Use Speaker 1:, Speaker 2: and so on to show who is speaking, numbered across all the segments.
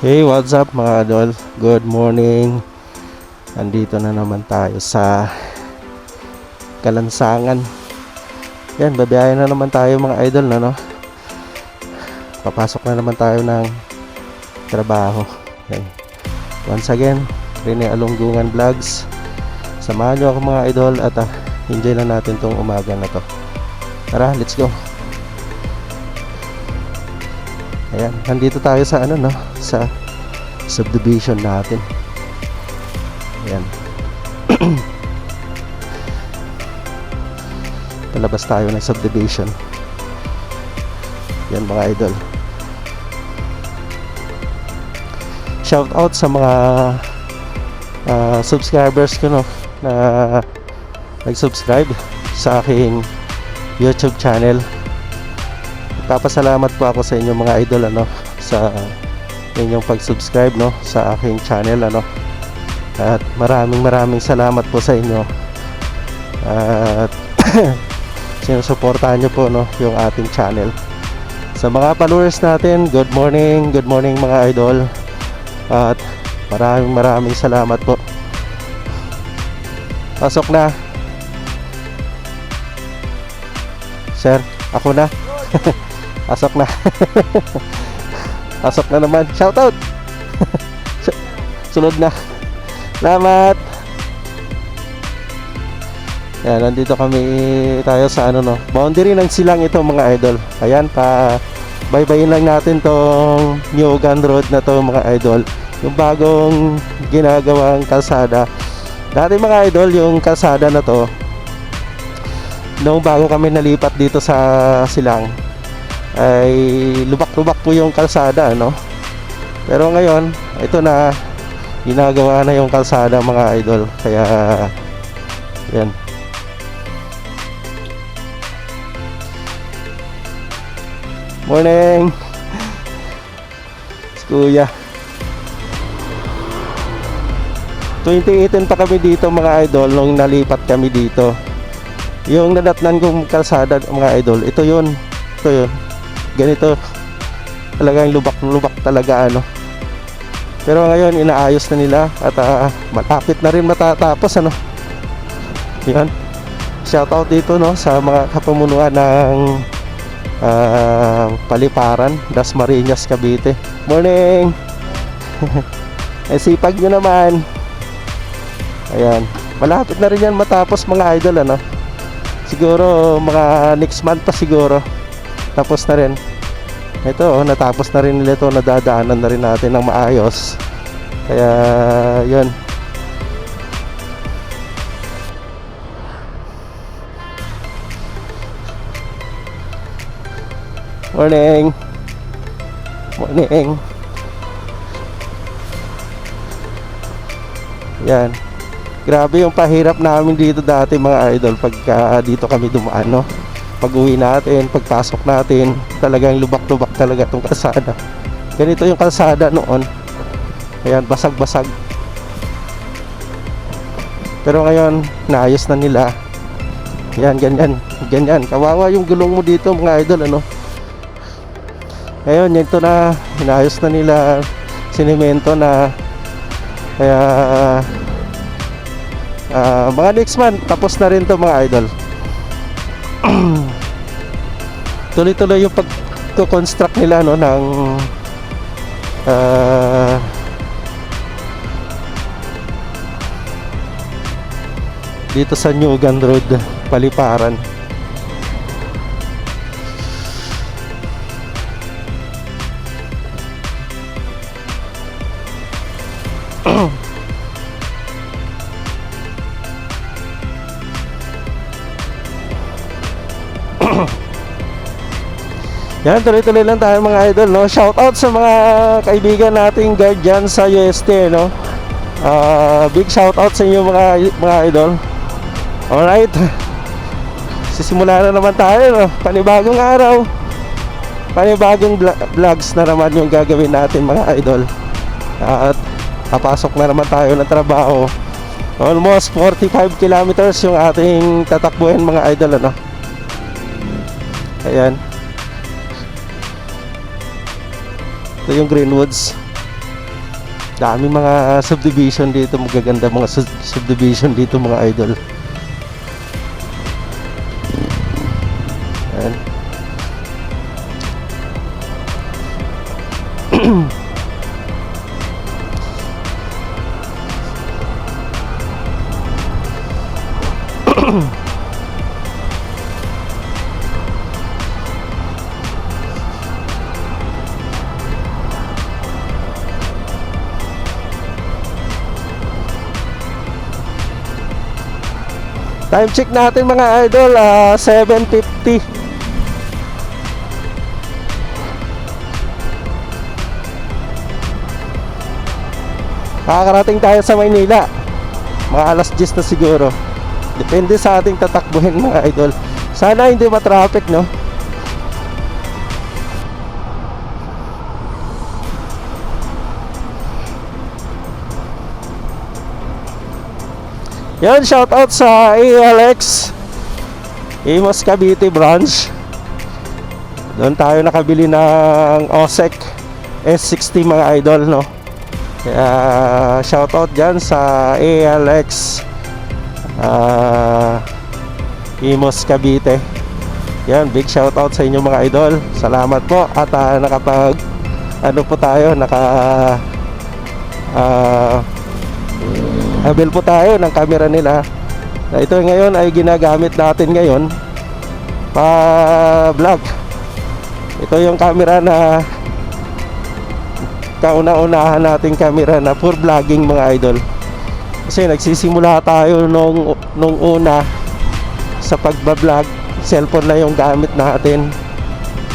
Speaker 1: Hey, what's up mga idol? Good morning. Andito na naman tayo sa Kalansangan. Yan, babiyahin na naman tayo mga idol na no. Papasok na naman tayo ng trabaho. Yan. Once again, Rene Alunggungan Vlogs. Samahan nyo ako mga idol at ah, enjoy na natin tong umaga na to. Tara, let's go. Ayan, nandito tayo sa ano no, sa subdivision natin. Ayan. Palabas tayo ng subdivision. Yan mga idol. Shout out sa mga ah, subscribers ko no na nag-subscribe sa aking YouTube channel. Papasalamat po ako sa inyo mga idol ano sa inyong pag-subscribe no sa aking channel ano. At maraming maraming salamat po sa inyo. At sinusuportahan niyo po no yung ating channel. Sa mga followers natin, good morning, good morning mga idol. At maraming maraming salamat po. Pasok na. Sir, ako na. Pasok na. Pasok na naman. Shout out. Sunod na. Salamat. Yan, nandito kami tayo sa ano no. Boundary ng silang ito mga idol. Ayan, pa baybayin lang natin tong New Gun Road na to mga idol. Yung bagong ginagawang kalsada. Dati mga idol, yung kalsada na to, nung bago kami nalipat dito sa silang, ay lubak-lubak po yung kalsada, no? Pero ngayon, ito na, ginagawa na yung kalsada mga idol. Kaya, yan. Morning! Si Kuya. 2018 pa kami dito mga idol nung nalipat kami dito. Yung nadatnan kong kalsada mga idol, ito yun. Ito yun. Ganito. Talagang lubak-lubak talaga ano. Pero ngayon inaayos na nila at ah, malapit na rin matatapos ano. Yan. Shoutout dito no sa mga kapamunuan ng ah, Paliparan, Das Marinas, Cavite. Morning. Ay sipag nyo naman. Ayan. Malapit na rin yan matapos mga idol ano. Siguro mga next month pa siguro. Tapos na rin. Ito oh, natapos na rin nila ito. Nadadaanan na rin natin ng maayos. Kaya yun. Morning. Morning. Yan. Grabe yung pahirap namin dito dati mga idol pagka dito kami dumaan no. Pag uwi natin, pagpasok natin, talagang lubak-lubak talaga tong kalsada. Ganito yung kalsada noon. Ayan, basag-basag. Pero ngayon, naayos na nila. Yan, ganyan, ganyan. Kawawa yung gulong mo dito mga idol ano. Ngayon, ito na, inayos na nila sinimento na kaya Ah, mga next month tapos na rin to mga idol. Tuloy-tuloy yung pag-construct nila no ng ah, dito sa New Gun Road, Paliparan. Yan, tuloy-tuloy lang tayo mga idol, no? Shout out sa mga kaibigan nating guard dyan sa UST, no? Ah, big shout out sa inyo mga mga idol. Alright. Sisimula na naman tayo, no? Panibagong araw. Panibagong vlogs na naman yung gagawin natin mga idol. At papasok na naman tayo ng trabaho. Almost 45 kilometers yung ating tatakbuhin mga idol, ano? Ayan. Ito yung Greenwoods. Dami mga subdivision dito, magaganda mga sub- subdivision dito mga idol. Ayan. Time check natin mga idol, ah, 7.50. Nakakarating tayo sa Maynila. Mga alas 10 na siguro. Depende sa ating tatakbuhin mga idol. Sana hindi matraffic no. Yan, shoutout sa ALX Imos Cavite branch. Doon tayo nakabili ng OSEC S60 mga idol no? Kaya shoutout dyan sa ALX ah, Imos Cavite. Yan, big shoutout sa inyo mga idol. Salamat po. At ah, nakapag Ano po tayo, naka ah, Abil po tayo ng camera nila. Ito ngayon ay ginagamit natin ngayon pa vlog. Ito yung camera na kauna-unahan nating camera na for vlogging mga idol. Kasi nagsisimula tayo nung, nung una sa pagbablog. Cellphone na yung gamit natin.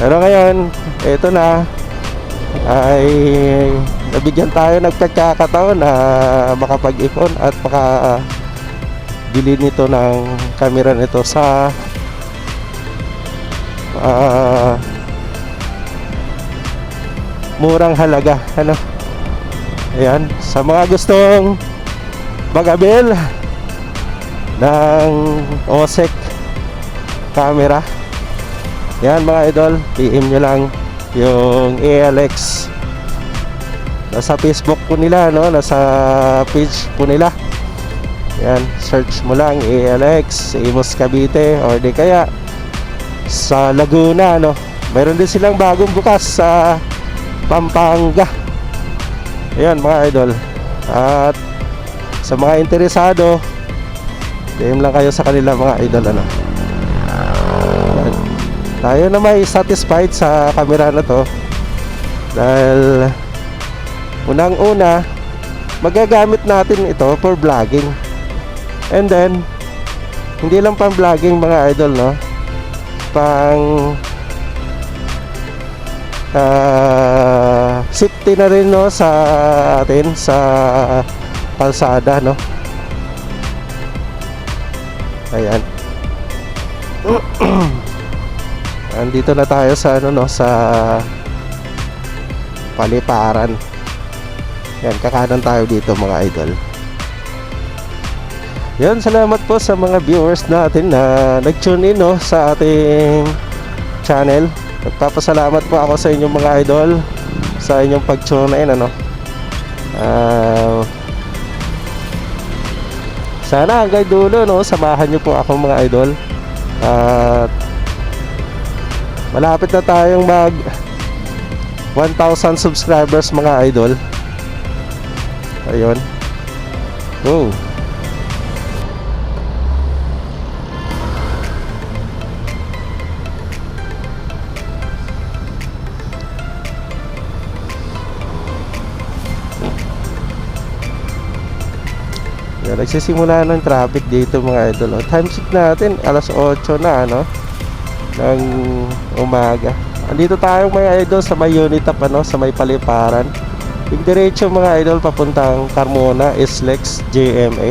Speaker 1: Pero ngayon ito na ay nabigyan tayo ng pagkakataon na makapag-ipon at maka bili nito ng camera nito sa ah, murang halaga ano? Ayan sa mga gustong mag-abil ng OSEC camera. Yan mga idol PM nyo lang yung ALX nasa Facebook po nila no? Nasa page po nila. Yan search mo lang ALX Imos Cavite or di kaya sa Laguna no? Mayroon din silang bagong bukas sa Pampanga. Ayan mga idol. At sa mga interesado PM lang kayo sa kanila mga idol ano? Tayo na may satisfied sa camera na to. Dahil unang una magagamit natin ito for vlogging. And then hindi lang pang vlogging mga idol no? Pang ah, safety na rin no? Sa atin sa kalsada no? Ayan. Andito na tayo sa ano no? Sa paliparan yan kakanan tayo dito mga idol. Yan salamat po sa mga viewers natin na nag-tune in no sa ating channel. Nagpapasalamat po ako sa inyong mga idol sa inyong pag-tune in ano. Ah, sana hanggang dulo no samahan niyo po ako mga idol. At malapit na tayong mag 1,000 subscribers mga idol ayun oh Yan, nagsisimula ng traffic dito mga idol. Oh. Time check natin, alas 8 na, ano? Ng umaga. Andito tayo mga idol sa may Unitap, ano? Sa may paliparan. Diretso mga idol papuntang Carmona, Islex, JMA.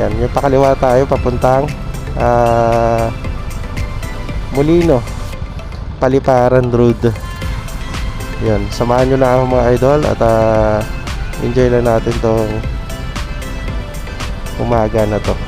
Speaker 1: Yan, yung pakaliwa tayo papuntang ah, Molino, Paliparan Road. Yan, samahan nyo na ako mga idol at ah, enjoy lang natin tong umaga na to